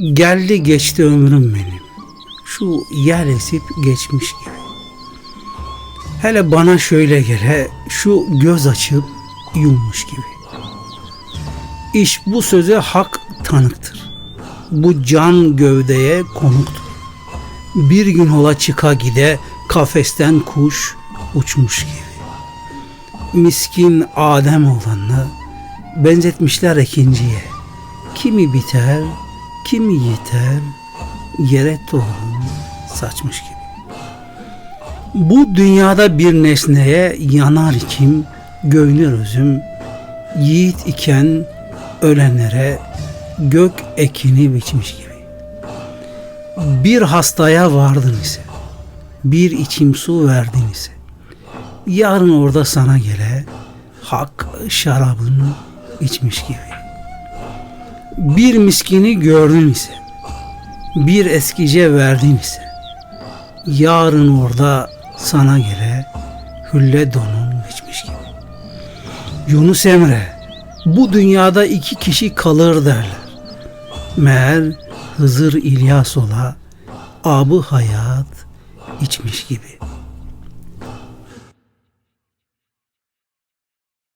Geldi geçti ömrüm benim. Şu yer esip geçmiş gibi. Hele bana şöyle gele şu göz açıp yummuş gibi. İş bu söze hak tanıktır. Bu can gövdeye konuktur. Bir gün ola çıka gide kafesten kuş uçmuş gibi. Miskin Adem olanla benzetmişler ikinciye. Kimi biter, kimi yeter, yere tohum saçmış gibi. Bu dünyada bir nesneye yanar kim, göynür özüm, yiğit iken ölenlere gök ekini biçmiş gibi. Bir hastaya vardın ise, bir içim su verdin ise, yarın orada sana gele hak şarabını içmiş gibi. Bir miskini gördün ise, bir eskice verdin ise, yarın orada sana gele hülle donun biçmiş gibi. Yunus Emre, bu dünyada iki kişi kalır derler. Meğer Hızır İlyas ola abı hayat içmiş gibi.''